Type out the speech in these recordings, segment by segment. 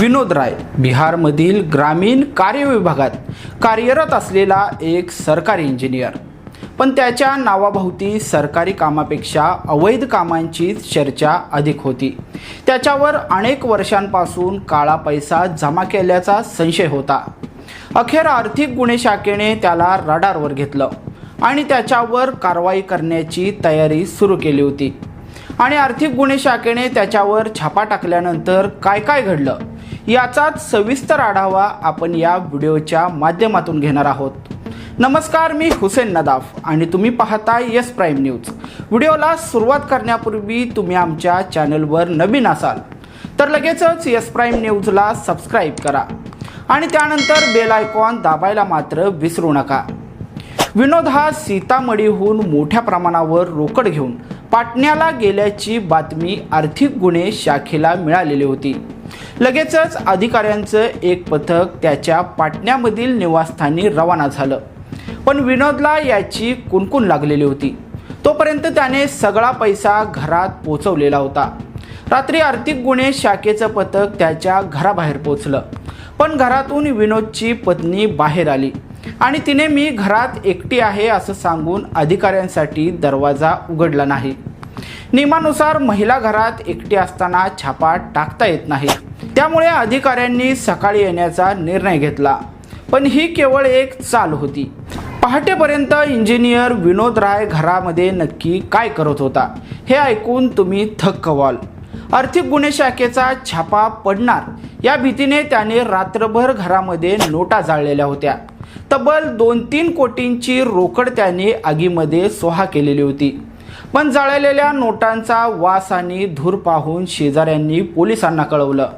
विनोद राय बिहारमधील ग्रामीण कार्य विभागात कार्यरत असलेला एक सरकारी इंजिनियर पण त्याच्या नावाभोवती सरकारी कामापेक्षा अवैध कामांचीच चर्चा अधिक होती. त्याच्यावर अनेक वर्षांपासून काळा पैसा जमा केल्याचा संशय होता. अखेर आर्थिक गुन्हे शाखेने त्याला रडारवर घेतलं आणि त्याच्यावर कारवाई करण्याची तयारी सुरू केली होती. आणि आर्थिक गुन्हे शाखेने त्याच्यावर छापा टाकल्यानंतर काय काय घडलं? याचाच सविस्तर आढावा आपण या व्हिडिओच्या माध्यमातून घेणार आहोत. नमस्कार मी हुसेन नदाफ आणि तुम्ही पाहता यस प्राईम न्यूज. व्हिडिओला सुरुवात करण्यापूर्वी तुम्ही आमच्या चॅनलवर नवीन असाल तर लगेचच यस प्राईम न्यूजला सबस्क्राईब करा आणि त्यानंतर बेल आयकॉन दाबायला मात्र विसरू नका. विनोद हा सीतामढीहून मोठ्या प्रमाणावर रोकड घेऊन पाटण्याला गेल्याची बातमी आर्थिक गुन्हे शाखेला मिळालेली होती. लगेचच अधिकाऱ्यांचं एक पथक त्याच्या पाटण्यामधील निवासस्थानी रवाना झालं. पण विनोदला याची कुणकुण लागलेली होती. तोपर्यंत त्याने सगळा पैसा घरात पोचवलेला होता. रात्री आर्थिक गुन्हे शाखेचं पथक त्याच्या घराबाहेर पोचलं. पण घरातून विनोदची पत्नी बाहेर आली. आणि तिने मी घरात एकटी आहे असं सांगून अधिकाऱ्यांसाठी दरवाजा उघडला नाही. नियमानुसार महिला घरात एकटी असताना छापा टाकता येत नाही. त्यामुळे अधिकाऱ्यांनी सकाळी येण्याचा निर्णय घेतला. पण ही केवळ एक चाल होती. पहाटेपर्यंत इंजिनियर विनोद राय घरामध्ये नक्की काय करत होता हे ऐकून तुम्ही थक्क व्हाल. आर्थिक गुन्हे शाखेचा छापा पडणार या भीतीने त्याने रात्रभर घरामध्ये नोटा जाळलेल्या होत्या. तब्बल दोन तीन कोटींची रोकड त्याने आगीमध्ये सोहा केलेली होती. पण जाळलेल्या नोटांचा वास आणि धूर पाहून शेजाऱ्यांनी पोलिसांना कळवलं.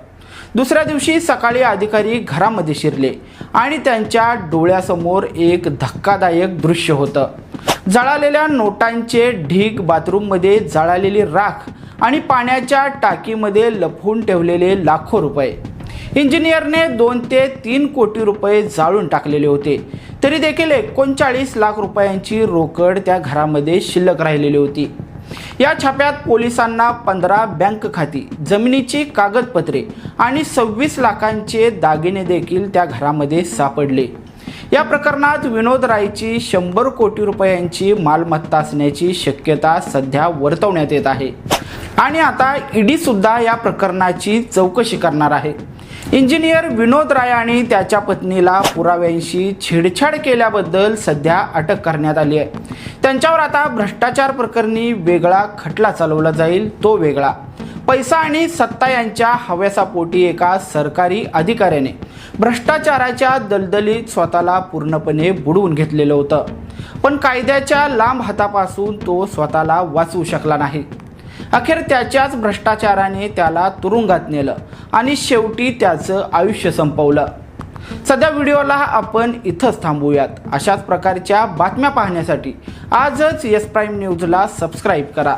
दुसऱ्या दिवशी सकाळी अधिकारी घरामध्ये शिरले आणि त्यांच्या डोळ्यासमोर एक धक्कादायक दृश्य होतं. जळालेल्या नोटांचे ढीग बाथरूममध्ये जळालेली राख आणि पाण्याच्या टाकीमध्ये लपवून ठेवलेले लाखो रुपये. इंजिनियरने दोन ते तीन कोटी रुपये जाळून टाकलेले होते. तरी देखील एकोणचाळीस लाख रुपयांची रोकड त्या घरामध्ये शिल्लक राहिलेली होती. या छाप्यात पोलिसांना पंधरा बँक खाती जमिनीची कागदपत्रे आणि सव्वीस लाखांचे दागिने देखील त्या घरामध्ये सापडले. या प्रकरणात विनोद रायची शंभर कोटी रुपयांची मालमत्ता असण्याची शक्यता सध्या वर्तवण्यात येत आहे. आणि आता ईडी सुद्धा या प्रकरणाची चौकशी करणार आहे. इंजिनियर विनोद राय आणि त्याच्या पत्नीला पुराव्यांशी छेडछाड केल्याबद्दल सध्या अटक करण्यात आली आहे. त्यांच्यावर आता भ्रष्टाचार प्रकरणी वेगळा खटला चालवला जाईल तो वेगळा. पैसा आणि सत्ता यांच्या हव्यासापोटी एका सरकारी अधिकाऱ्याने भ्रष्टाचाराच्या दलदलीत स्वतःला पूर्णपणे बुडवून घेतलेलं होतं. पण कायद्याच्या लांब हातापासून तो स्वतःला वाचवू शकला नाही. अखेर त्याच्याच भ्रष्टाचाराने त्याला तुरुंगात नेलं आणि शेवटी त्याचं आयुष्य संपवलं. सध्या व्हिडिओला आपण इथंच थांबूयात. अशाच प्रकारच्या बातम्या पाहण्यासाठी आजच येस प्राईम न्यूजला सबस्क्राईब करा.